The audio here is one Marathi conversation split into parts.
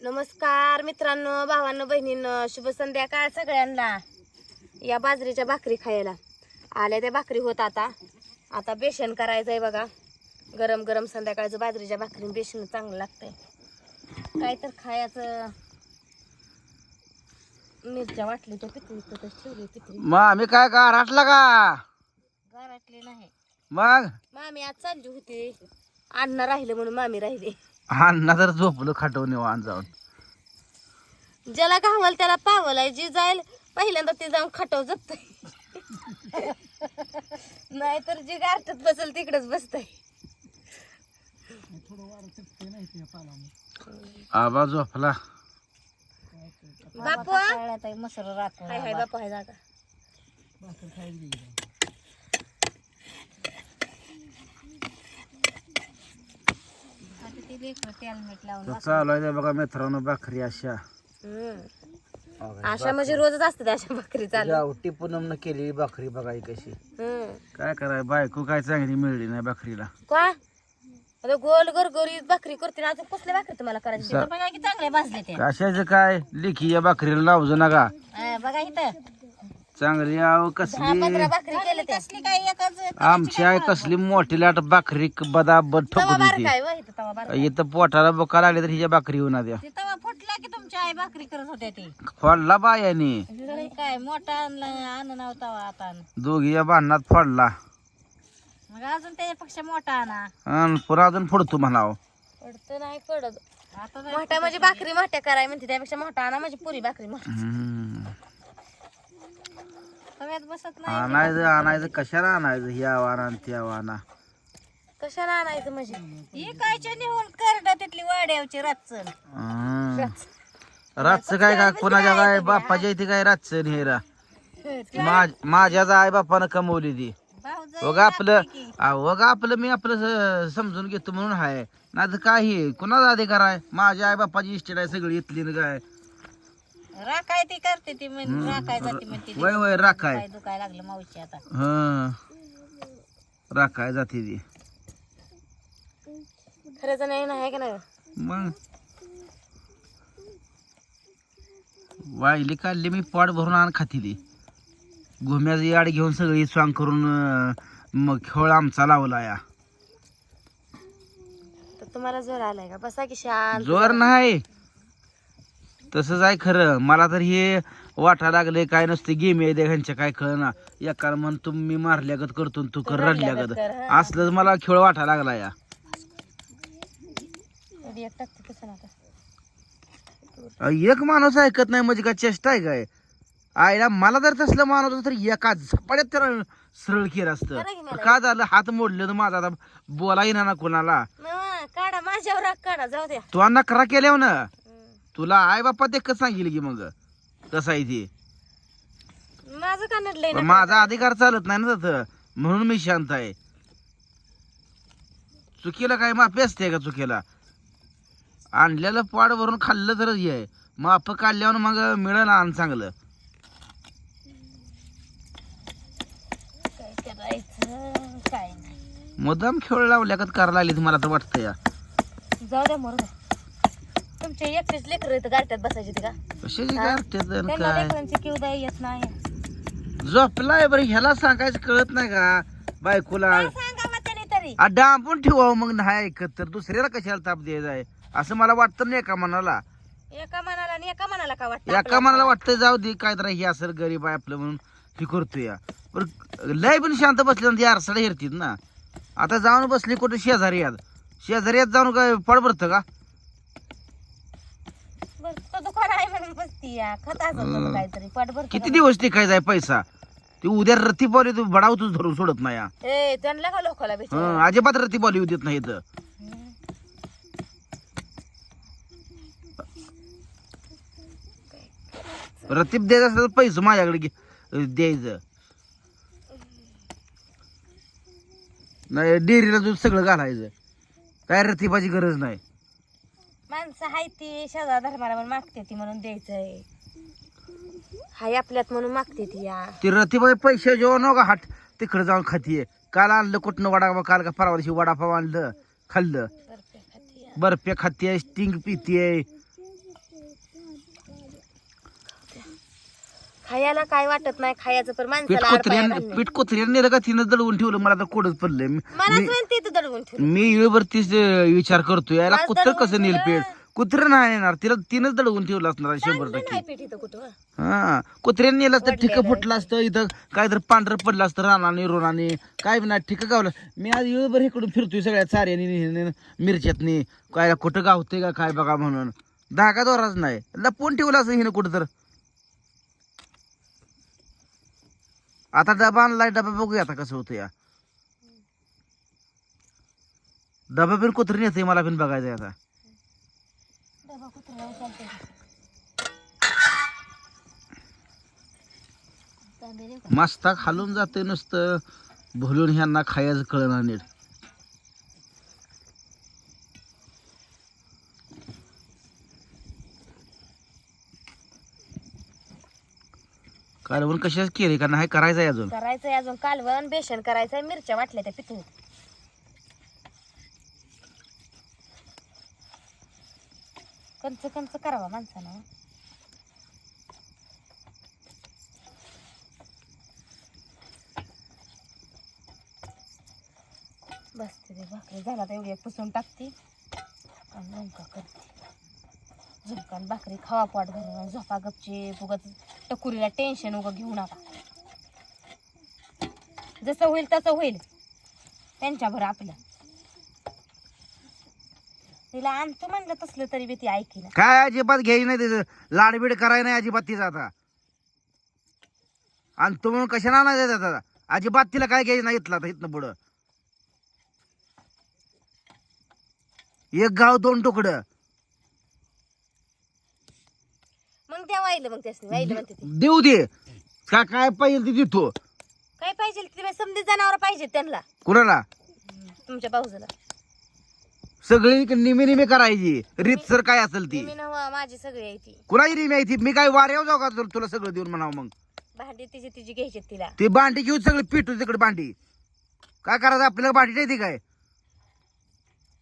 नमस्कार मित्रांनो भावांनो बहिणींनो शुभ संध्याकाळ सगळ्यांना. या बाजरीच्या भाकरी खायला. आल्या त्या भाकरी होत आता. आता बेसन करायचंय बघा. गरम गरम संध्याकाळचं बाजरीच्या भाकरी बेसन चांगलं लागतंय. काय तर खायचं. मिरच्या वाटली तर पिकली तर ठेवली पिकली. मग आम्ही काय का? राटला का? गावातली नाही. मग? मामी आज चालली होती. अण्णा राहिले म्हणून मामी राहिली. अण्णा तर झोपलो खाटवून वाहन जाऊन. ज्याला घावल त्याला पावल आहे जी जाईल पहिल्यांदा ते जाऊन खटव जगत नाहीतर जी गारठत बसेल तिकडेच बसतय. आबा झोपला. बापू. हाय हाय बापू हाय जागा. लेकरं लावून चालू आहे ते बघा मित्रांनो भाकरी अशा. अशा म्हणजे रोजच असतात अशा भाकरी चालू. गावठी पूनम केलेली भाकरी बघा ही कशी. हम्म. काय कराय बायको काय चांगली मिळली नाही भाकरीला. का? आता गोल गरगरीत भाकरी करते ना अजून कसल्या भाकरी तुम्हाला करायची? बघा की भाजले ते. कशाचं काय? लिखी या भाकरीला लावजो नका. हा, बघा इथं. चांगली आव कसली? भाकरी केले कसली काय एकच आमची आई कसली मोठी लाट भाकरी बदाबद तवा ठोकत बार होती काय व इथं तवा बार इथं पोटाला बोका लागले तर हिच्या भाकरी होणार द्या ते तवा फुटला की तुमची आई भाकरी करत होत्या ती. फोडला बायाने काय मोठा आणलं आणून नव्हता आता. आण. दोघी या भांडणात फोडला. मग अजून त्याच्यापेक्षा मोठा आणा. पुन्हा अजून फोडतो म्हणाव. पडतं नाही पडत आता मोठ्या म्हणजे भाकरी मोठ्या कराय म्हणते त्यापेक्षा मोठा आणा म्हणजे पुरी भाकरी मोठी. हम्म. तव्यात बसत नाही आणायचं आणायचं कशाला आणायचं? ही आव्हाना आणि ती आव्हाना कशाला आणायचं म्हणजे? ही कायच्या निघून करड तिथली वाड्यावची रातचण. हम्म. रातचं काय काय कोणाच्या काय बाप्पाच्या इथे काय रातचं नाही रा? माझ- माझ्याच आई बापानं कमवली ती. भाऊ वग आपलं वग आपलं मी आपलं स- समजून घेतो म्हणून हाय. नाही तर काही कुणाचा अधिकार आहे माझ्या आई बापाची इस्टेट आहे सगळी इथली न काय? राखाय ती करते ती म्हण राखाय जाते म्हणते ती. वय वय राखाय. काय दुखायला लागलं मावशी आता. हं. राखाय जाते ती. खरंच नाही ना आहे का नाही? मग? वाईली काढली मी पोट भरून आण खाती ती. घुम्याचं याड घेऊन सगळी स्वांग करून अं, मग खेळ आमचा लावला या. तर तुम्हाला जोर आलाय का? बसा की शांत. जोर नाही. तसंच आहे खरं. मला तर हे वाटा लागले काय नसते गेम आहे ह्यांच्या काय कळ ना एका म्हण तुम्ही मारल्यागत करतो आणि तू कर रडल्यागत कर. असलं मला खेळ वाटा लागला या. एक माणूस ऐकत नाही म्हणजे काय चेष्टा आहे काय? आईला मला जर तसलं माणूस तर एका झपाट्यात त्याला सरळ केलं असतं. करा की. का झालं? हात मोडले तर माझा आता बोला येणार ना कोणाला. काढा माझ्यावर काढा जाऊ द्या. तू नकरा केल्यावर ना. तुला आई बाप्पा देखत सांगेल की मग? कसं आहे ते? माझं पण माझा अधिकार चालत नाही ना तसं. म्हणून मी शांत आहे. चुकीला काय माफी असते का चुकीला? आणलेलं पाड भरून खाल्लं तरच हे माप काढल्यावर मग मिळेल आण चांगलं. काय करायचं? काय नाही. मुद्दाम खेळ लावल्यागत करायला लागली मला तर वाटतं या जाऊ द्या मरू द्या. तुमचे एकटेच लेकर इथं गारट्यात बसायचे ते का? कशाची गारठ्यात आणि त्यांना काय? लेकरांची किवदा येत नाही. झोपलाय बरं ह्याला सांगायचं कळत नाही का? बायकोला सांगा मग त्याने तरी. आ, डांबून ठेवावं मग नाही ऐकत तर दुसऱ्याला कशाला ताप द्यायचा आहे? असं मला वाटतं नाही एका मनाला. एका मनाला आणि एका मनाला का वाटतं एका मनाला वाटतं जाऊ दे काय तर हे असं गरीब आहे आपलं म्हणून ती करतोय. या बरं लय पण शांत बसले ती आरसाला हेरतीत ना. आता जाऊन बसली कुठे? शेजारी यात शेजारी यात जाऊन काय फळ भरतं का बस तो दुकान आहे या खत काहीतरी. भरतं किती दिवस टिकायचा आहे पैसा? ती उद्या रत्ती बॉली तू बडावतच धरून सोडत नाही या. का? ए त्यांना का लोकाला भेट हं, अजिबात बॉली येऊ देत नाही इथं. रतीब द्यायचं असलं तर पैसे माझ्याकडे घे- द्यायचं. नाही डेअरीला दूध सगळं घालायचं. काय रतीबाची गरज नाही. माणसं हाय ती शेजार धर्माला म्हणून मागते ती म्हणून द्यायचंय. हाय आपल्यात म्हणून मागते ती या. ती रतीबाई पैसे जेव्हा नका हाट तिकडे जाऊन खातीये काल आणलं कुठनं वडा काल का परवा दिवशी वडापाव आणलं खाल्लं. बर्फी खाती या. बर्फ्या खातीये स्टिंग पितीये खायला काय वाटत नाही खायचं पण पीठ माणसाला आडपाया कोथऱ्याने घालणे. पीठ कोथऱ्याने नेलं का तिनं दळवून ठेवलं? मला तर कोडच पडलंय. मी- मलाच मी- म्हणते तू दडवून ठेव मी इळवरतीच अं, विचार करतो याला कुत्र दळवून कसं नेल. पीठ? कुत्र नाही येणार तिला तिनंच दळवून ठेवलं असणार शंभर टक्के नाही पीठ इथं कुठं? हा. कुत्र्याने नेलं असतं ठिक फुटलं असतं इथं काय तर पांढरं पडलं असतं रानाने रोनाने. काय बी नाही ठिक गावलं. मी आज इळभर इकडून फिरतोय सगळ्या चाऱ्याने मिरच्यातनी. काय कुठं गावतंय का काय बघा म्हणून. धागा दोराच नाही. लपवून ठेवलं असं हिनं कुठं तर. आता डबा आणलाय डबा बघूया आता कसं होतं या डबा पण कुत्रीने येते मला पण बघायचंय आता डबा कुत्र्याला चालतंय. तांबे देऊ का? मस्ता खालून जाते नुसतं भुलून ह्यांना खायचं कळणार नीट कालवण कशाच केले का नाही करायचंय अजून? करायचंय अजून कालवण बेसन करायचंय मिरच्या वाटल्या त्या पिकून कंच कंच करावा माणसानं. बसते ते भाकरी झाला तर एवढी पुसून टाकते. आणि झुमका करते. झुमकान भाकरी खावा पोट घालून झोपा गपचे उगाच टकुरीला टेन्शन उगा घेऊ नका. जसं होईल तसं होईल. त्यांच्याभर आपलं. तिला आणतो म्हणलं तसलं तरी बी ती ऐकी काय अजिबात घ्यायची नाही त्याचं लाडबीड करायला नाही अजिबात तिचं आता. आणि तो म्हणून कशाला नाही देत आता? अजिबात तिला काय घ्यायचं नाही इथलं आता इथनं पुढं. एक गाव दोन तुकडं मग त्या वाहिलं मग त्यासनी वाहिलं म्हणते ती. देऊ दे. का काय पाहिजे ते देतो काय पाहिजे ते समधी जनावर पाहिजे त्यांना. कुणाला? तुमच्या पाऊसाला सगळी निमे निमे करायची. रीत सर काय असेल ती? मी नव्हा माझी सगळी आहे ती. कुणाची निमे आहे ती? मी काय वाऱ्यावर जाऊ का तुला- तुला सगळं देऊन म्हणावं मग? भांडी तिची तिची घ्यायची तिला. ती भांडी घेऊन सगळं पिटू तिकडे भांडी. काय करायचं? आपल्याला भांडी नाही ती काय?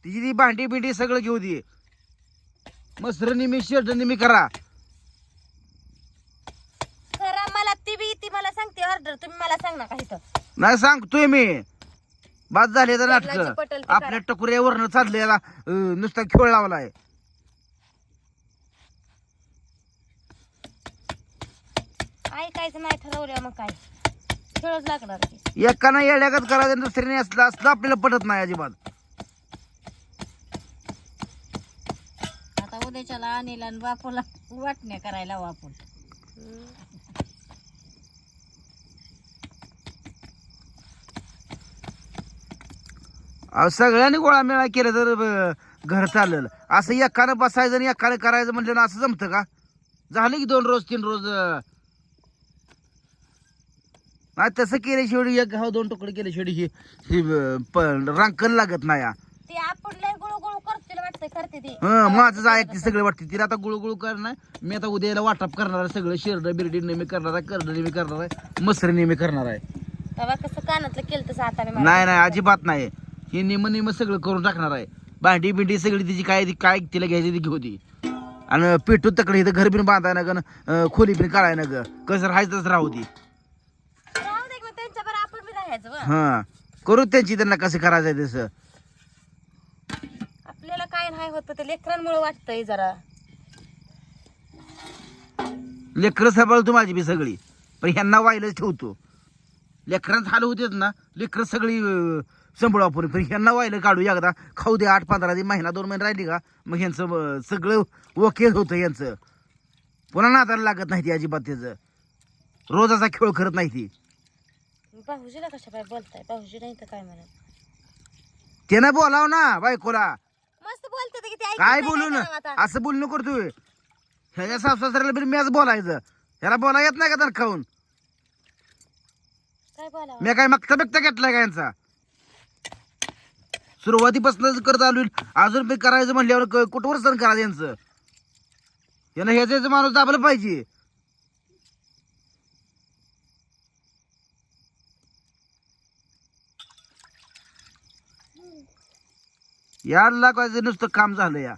तिची ती भांडी बिंडी सगळं घेऊ दे. मस्त निमी शर्ट निमी करा खरं मला ती बी ती मला तुम्ही मला सांग ना काही तर नाही सांगतोय मी. बाद झाले तर नाटक. पटल ती आपल्या टकुऱ्यावरनं अं, नुसता खेळ लावलाय. ऐकायचं नाही ठरवलं मग काय. खेळच लागणार की. एकानं येड्यागत करायचं आणि दुसऱ्याने असलं असलं आपल्याला पटत नाही अजिबात. आता उद्याच्याला अनिल आणि बापूला वाटण्या करायला लावू आपण. अहो, सगळ्यांनी गोळा मेळा केलं तर घर चालेल. असं एकानं बसायचं आणि एकानं करायचं म्हटलं ना असं जमतं का? झालं की दोन रोज तीन रोज अं. नाही तसं केले शेवटी एक घाव दोन तुकडे केले शेवटी ही ही, अं, प- रांकल लागत नाही हा. ती आपण लय करते ती. हं माझंच ऐकते सगळे वाटते. तिला आता गुळगुळ करणार मी आता उद्या याला वाटप करणार आहे सगळं शेरड बिरडी नेहमी करणार आहे करड नेहमी करणार आहे मसरी नेहमी करणार आहे. तेव्हा कसं कानातलं केलं तसं मला. नाही नाही अजिबात नाही. हे निम निम सगळं करून टाकणार आहे. भांडी बिंडी सगळी तिची काय काय तिला घ्यायची ती घेऊ ती आणि पेटू तकडे इथं घर बिन बांधाय ना ग. खोली बिन काढाय ना ग कसं राहायचं तसं राहू ती. हा. करू त्यांची त्यांना कसं करायचं तसं. आपल्याला काय नाही होत ते लेकरांमुळे वाटतंय जरा. लेकरं सांभाळतो माझी बी सगळी. पण ह्यांना वाईलच ठेवतो. लेकरांच हाल होतेच ना. लेकरं सगळी आपण पण ह्यांना वाईलं काढू एकदा. खाऊ दे आठ पंधरा दे महिना दोन महिने राहिली का? मग ह्यांचं सगळं ओके होतं यांचं पुन्हा नादाला लागत नाही ती अजिबात त्याचं. रोजाचा खेळ करत नाही ती. भाऊजीला कशा काय बोलताय? भाऊजी नाही तर काय म्हणत? त्यानं बोलाव ना बायकोला. मस्त बोलते ते की ते ऐकत काय नाही, बोलू ना? करावं आता? असं बोलणं करतोय ह्याच्या सासऱ्याला बी मीच बोलायचं. ह्याला बोला येत नाही का तर खाऊन? काय बोलावं? मी काय मागता बिकता घेतलाय का यांचा सुरुवातीपासूनच करत आलो अजून मी करायचं म्हणल्यावर कुठवर सण करायचं यांचं? यानं ह्याच ह्याचं माणूस दाबलं पाहिजे. याड लागायचं नुसतं काम झालं या.